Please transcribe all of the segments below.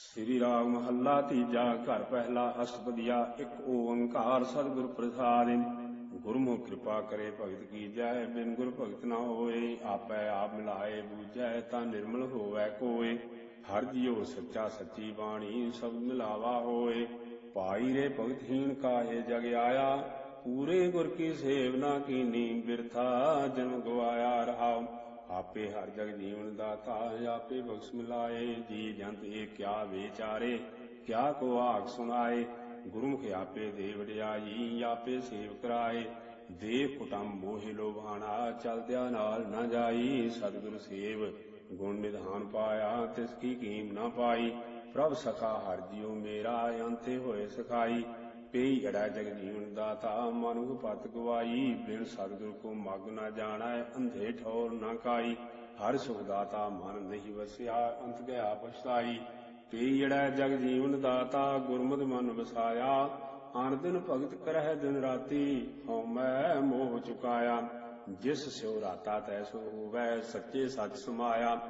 ਸ੍ਰੀ ਰਾਗ ਮਹੱਲਾ ਤੀਜਾ ਘਰ ਪਹਿਲਾ ਅਸ਼ਟਪਦੀਆ, ਇੱਕ ਓੰਕਾਰ ਸਤਿਗੁਰ ਪ੍ਰਸਾਦਿ। ਗੁਰਮੁਖ ਕਿਰਪਾ ਕਰੇ ਭਗਤ ਕੀ ਜੈ, ਬਿਨ ਗੁਰ ਭਗਤ ਨਾ ਹੋਏ, ਆਪੈ ਆਪ ਮਿਲਾਏ, ਬੂਝੈ ਤਾਂ ਨਿਰਮਲ ਹੋਵੈ ਕੋਏ। ਹਰ ਜੀਉ ਸੱਚਾ ਸੱਚੀ ਬਾਣੀ, ਸਭ ਮਿਲਾਵਾ ਹੋਏ। ਪਾਈ ਰੇ ਭਗਤਹੀਨ ਕਾਹੇ ਜਗ ਆਇਆ, ਪੂਰੇ ਗੁਰ ਕੀ ਸੇਵਨਾ ਕੀਨੀ ਬਿਰਥਾ, ਜਨਮ ਗਵਾਇਆ ਰਹਾਉ ਆਪੇ ਹਰ ਜਗ ਜੀਵਨ ਦਾਤਾ ਆਪੇ ਬਖਸ਼ ਮਿਲਾਏ, ਜੀ ਜੰਤ ਇਹ ਕਿਆ ਵਿਚਾਰੇ, ਕਿਆ ਕੋ ਆਖ ਸੁਣਾਏ, ਗੁਰਮੁਖ ਆਪੇ ਦੇ ਵਡਿਆਈ, ਆਪੇ ਸੇਵ ਕਰਾਏ। ਦੇਵ ਕੁਟੰਬ ਮੋਹਿ ਲੋਭਾਣਾ, ਚਲਦਿਆ ਨਾਲ ਨਾ ਜਾਈ। ਸਤਿਗੁਰ ਸੇਵ, ਗੁਣ ਨਿਧਾਨ ਪਾਇਆ, ਤਿਸ ਕੀ ਕੀਮ ਨਾ ਪਾਈ। ਪ੍ਰਭ ਸਖਾ ਹਰ ਜਿਉ ਮੇਰਾ, ਅੰਤੇ ਹੋਏ ਸਖਾਈ। ਪੇਈ ਅੜਾ ਜਗ ਜੀਵਨ ਦਾਤਾ ਮਨੁ ਪਤ ਗਵਾਈ। ਬਿਨ ਸਤਿਗੁਰ ਕੋ ਮਗ ਨਾ ਜਾਣੈ, ਅੰਧੇ ਠੌਰ ਨਾ ਕਾਈ। ਹਰ ਸੁਖ ਦਾਤਾ ਮਨ ਨਹੀਂ ਵਸਿਆ, ਅੰਤ ਗਿਆ ਪਛਤਾਈ। ਪਈ ਅੜਾ ਜਗ ਜੀਵਨ ਦਾਤਾ, ਗੁਰਮਤਿ ਮਨ ਵਸਾਇਆ। ਆਨ ਦਿਨ ਭਗਤ ਕਰਹਿ ਦਿਨ ਰਾਤੀ, ਹਉ ਮੈਂ ਮੋਹ ਚੁਕਾਇਆ। ਜਿਸ ਸਿਉ ਰਾਤਾ ਤੈਸੋ ਹੋਵੈ, ਸੱਚੇ ਸੱਚ ਸਮਾਇਆ।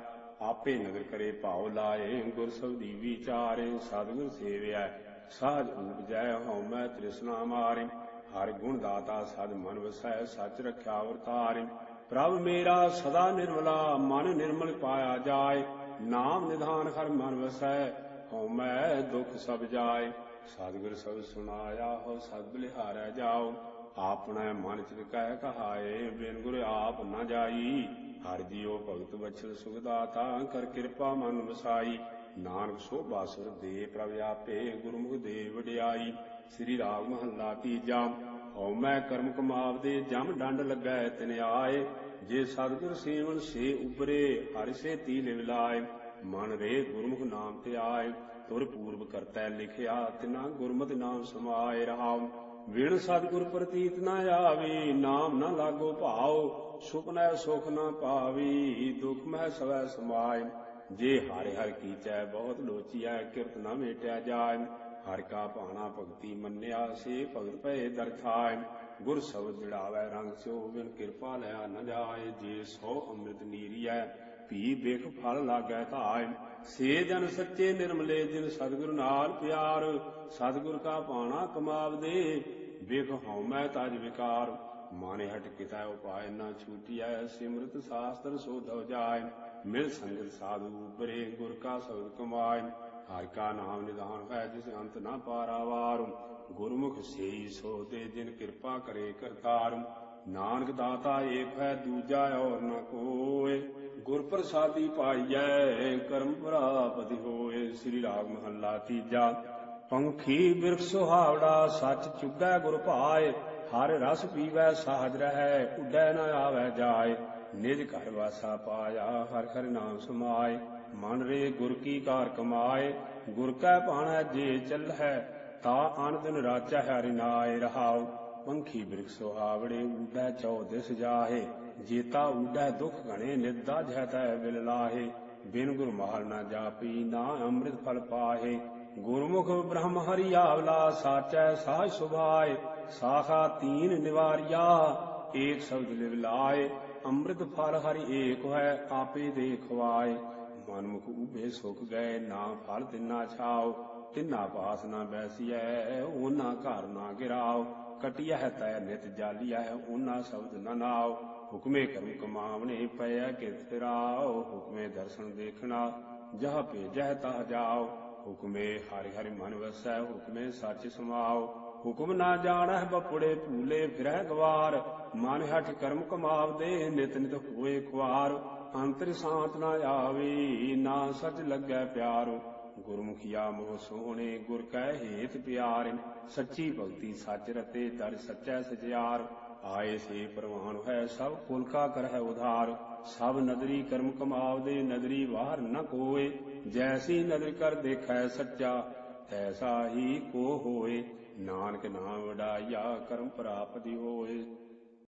ਆਪੇ ਨਗਰ ਕਰੇ ਭਾਉ ਲਾਏ, ਗੁਰ ਸਬਦੀ ਵਿਚਾਰੇ, ਸਤਿਗੁਰ ਸੇਵਿਆ ਸਾਜ ਉਪਜੈ ਹਉ ਮੈਂ ਤ੍ਰਿਸ਼ਨਾ ਮਾਰੇ, ਹਰ ਗੁਣ ਦਾਤਾ ਸਦ ਮਨ ਵਸੈ, ਸਚ ਰਖਿਆ ਵਰਤਾਰੇ ਪ੍ਰਭ ਮੇਰਾ ਸਦਾ ਨਿਰਮਲਾ, ਮਨ ਨਿਰਮਲ ਪਾਇਆ ਜਾਏ। ਨਾਮ ਨਿਧਾਨ ਹਰ ਮਨ ਵਸੈ, ਹਉ ਮੈਂ ਦੁਖ ਸਭ ਜਾਏ। ਸਤਿਗੁਰ ਸਭ ਸੁਣਾਇਆ ਹੋ ਸਦ ਬਲਿਹਾਰੈ ਜਾਓ। ਆਪਣਾ ਮਨ ਚਿਤ ਕਹਿ ਕਹਾਏ, ਬਿਨ ਗੁਰ ਆਪ ਨਾ ਜਾਈ। ਹਰ ਜੀਓ ਭਗਤ ਬਚਲ ਸੁਖ ਦਾਤਾ, ਕਰ ਕਿਰਪਾ ਮਨ ਵਸਾਈ। ਨਾਨਕ ਸੋਭਾ ਸੁਰ ਦੇ ਪ੍ਰਭ ਆਪੇ ਗੁਰਮੁਖ ਦੇ ਵਡਿਆਈ, ਸ੍ਰੀ ਰਾਗ ਮਹੱਲਾ ਤੀਜਾ। ਹਉ ਮੈਂ ਕਰਮ ਕਮਾਵਦੇ ਜਮ ਡੰਡ ਲੱਗੈ ਤਿਨ ਆਏ, ਜੇ ਸਤਿਗੁਰ ਸੇਵਨ ਸੇ ਉਬਰੇ ਹਰਿ ਸੇ ਤੀ ਲਿਵ ਮਨ ਰੇ ਗੁਰਮੁਖ ਨਾਮ ਤੇ ਆਏ, ਤੁਰ ਪੂਰਬ ਕਰਤਾ ਲਿਖਿਆ, ਤਿਨਾ ਗੁਰਮਤਿ ਨਾਮ ਸਮਾਏ ਰਹਾਉ। ਵਿਣ ਸਤਿਗੁਰ ਪ੍ਰਤੀਤ ਨਾ ਆਵੇ, ਨਾਮ ਨਾ ਲਾਗੋ ਭਾਉ। ਸੁਪਨੈ ਸੁਖ ਨਾ ਪਾਵੀ, ਦੁਖ ਮਹਿ ਸਵੈ ਸਮਾਏ। ਜੇ ਹਰਿ ਹਰਿ ਕੀਚੈ ਬਹੁਤ ਲੋਚੀਐ, ਕਿਰਤ ਨਾ ਮੇਟਿਆ ਜਾਏ ਹਰਿ ਕਾ ਭਾਣਾ ਭਗਤੀ ਮੰਨਿਆ, ਸੇ ਭਗਤ ਭਏ ਦਰਥਾਇ ਗੁਰ ਸ਼ਬਦ ਜੜਾਵੈ ਰੰਗ ਸਿਓ ਬਿਨ ਕਿਰਪਾ ਲਿਆ ਨ ਜਾਏ। ਜੇ ਸੋ ਅੰਮ੍ਰਿਤ ਨੀਰੀਐ, ਭੀ ਬਿਖ ਫਲ ਲਾਗੈ ਧਾਇ ਸੇ ਜਨ ਸੱਚੇ ਨਿਰਮਲੇ, ਜਿਨ ਸਤਿਗੁਰ ਨਾਲ ਪਿਆਰ। ਸਤਿਗੁਰ ਕਾ ਭਾਣਾ ਕਮਾਵਦੇ, ਬਿਖ ਹਉਮੈ ਤਜ ਵਿਕਾਰ। ਮਾਨੇ ਹਟ ਕਿਤਾ ਉਪਾਇ ਨਾ ਛੂਟਿਐ, ਸਿਮਰਤ ਸਾਸਤਰ ਸੋਧਵ ਜਾਏ ਮਿਲ ਸੰਗਤ ਸਾਧੂ ਉਪਰੇ ਗੁਰ ਕਾ ਸਬਦ ਕਮਾਏ ਹਰਿ ਕਾ ਨਾਮ ਨਿਧਾਨ ਹੈ ਜਿਸ ਅੰਤ ਨਾ ਪਾਰਾਵਾਰ। ਗੁਰਮੁਖ ਸੇਈ ਸੋ ਤੇ ਦਿਨ ਕਿਰਪਾ ਕਰੇ ਕਰਤਾਰ। ਨਾਨਕ ਦਾਤਾ ਏਕ ਹੈ ਦੂਜਾ ਔਰ ਨ ਕੋਏ। ਗੁਰ ਪ੍ਰਸਾਦੀ ਪਾਈਐ, ਕਰਮ ਪ੍ਰਾਪਤਿ ਹੋਏ। ਸ੍ਰੀ ਰਾਗ ਮਹੱਲਾ ਤੀਜਾ। ਪੰਖੀ ਬਿਰਖ ਸੁਹਾਵੜਾ ਸੱਚ ਚੁੱਗੈ ਗੁਰ ਭਾਏ। ਹਰ ਰਸ ਪੀਵੈ, ਸਾਜ ਰਹੈ, ਉੱਡੈ ਨ ਆਵੈ ਜਾਏ। ਨਿਜ ਘਰ ਵਾਸਾ ਪਾਇਆ, ਹਰ ਹਰ ਨਾਮ ਸਮਾਏ, ਮਨ ਰੇ ਗੁਰ ਕੀ ਕਾਰ ਕਮਾਏ, ਗੁਰ ਕੈ ਭਾਣੈ ਜੇ ਚੱਲੈ ਤਾ ਅਨ ਦਿਨ ਰਾਚੈ ਹਰਿ ਨਾਏ, ਰਹਾਉ, ਪੰਖੀ ਬਿਰਖ ਸੁਹਾਵੜੇ ਉੱਡੈ ਚੌ ਦਿਸ ਜਾਹੇ, ਜੇਤਾ ਉੱਡੈ ਦੁਖ ਘਣੇ ਨਿਦਾ ਜਹਤੈ ਬਿਲ ਲਾਹੇ, ਬਿਨ ਗੁਰ ਮਾਲ ਨਾ ਜਾਪੀ, ਨਾ ਅੰਮ੍ਰਿਤ ਫਲ ਪਾਹੇ, ਗੁਰਮੁਖ ਬ੍ਰਹਮ ਹਰੀ ਆਵਲਾ, ਸਾਚੈ ਸਾਜ ਸੁਭਾਏ, ਸਾਖਾ ਤੀਨ ਨਿਵਾਰਿਆ ਏਕ ਸ਼ਬਦ ਲਿਵ ਲਾਏ, ਅੰਮ੍ਰਿਤ ਫਲ ਹਰਿ ਏਕ ਹੈ ਆਪੇ ਦੇ ਖਵਾਏ ਮਨ ਮੁਖ ਉਭੇ ਸੁਖ ਗਏ, ਨਾ ਫਲ ਤਿੰਨਾ ਛਾਓ, ਤਿੰਨਾ ਪਾਸ ਨਾ ਬੈਸੀਐ, ਓਨਾ ਘਰ ਨਾ ਗਿਰਾਓ। ਕਟਿਆ ਹੈ ਤੈ ਨਿਤ ਜਾਲੀਆ ਹੈ ਓਨਾ ਸ਼ਬਦ ਨਾ ਨਾਓ। ਹੁਕਮੇ ਕਰਮ ਕਮਾਵਣੇ ਪਇਆ ਕਿਤ ਰਾਓ ਹੁਕਮੇ ਦਰਸ਼ਨ ਦੇਖਣਾ, ਜਹ ਭੇਜੈ ਤਾ ਜਾਓ। ਹੁਕਮੇ ਹਰਿ ਹਰਿ ਮਨ ਵਸੈ, ਹੁਕਮੇ ਸੱਚ ਸਮਾਓ। ਹੁਕਮ ਨਾ ਜਾਣਹਿ ਬਪੜੇ ਭੂਲੇ ਫਿਰਹਿ ਗਵਾਰ, ਮਨ ਹਠ ਕਰਮ ਕਮਾਵਦੇ ਨਿਤ ਨਿਤ ਹੋਏ ਖੁਆਰ, ਅੰਤਰ ਸ਼ਾਂਤ ਨਾ ਆਵੇ, ਨਾ ਸਚ ਲੱਗੈ ਪਿਆਰ। ਗੁਰਮੁਖੀਆ ਮੋਹ ਸੋਹਣੇ, ਗੁਰ ਕੈ ਹੇਤ ਪਿਆਰ। ਸੱਚੀ ਭਗਤੀ ਸੱਚ ਰਤੇ, ਦਰ ਸੱਚੈ ਸਚਿਆਰ। ਆਏ ਸੇ ਪ੍ਰਵਾਨ ਹੈ ਸਭ ਕੁਲ ਕਾ ਕਰਹਿ ਉਧਾਰ। ਸਭ ਨਦਰੀ ਕਰਮ ਕਮਾਵਦੇ ਨਦਰੀ ਬਾਹਰ ਨ ਕੋਏ। ਜੈਸੀ ਨਦਰ ਕਰ ਦੇਖੈ ਸੱਚਾ, ਤੈਸਾ ਹੀ ਕੋ ਹੋਏ। ਨਾਨਕ ਨਾਮ ਵਡਾਇਆ ਕਰਮ ਪ੍ਰਾਪਤੀ ਹੋਏ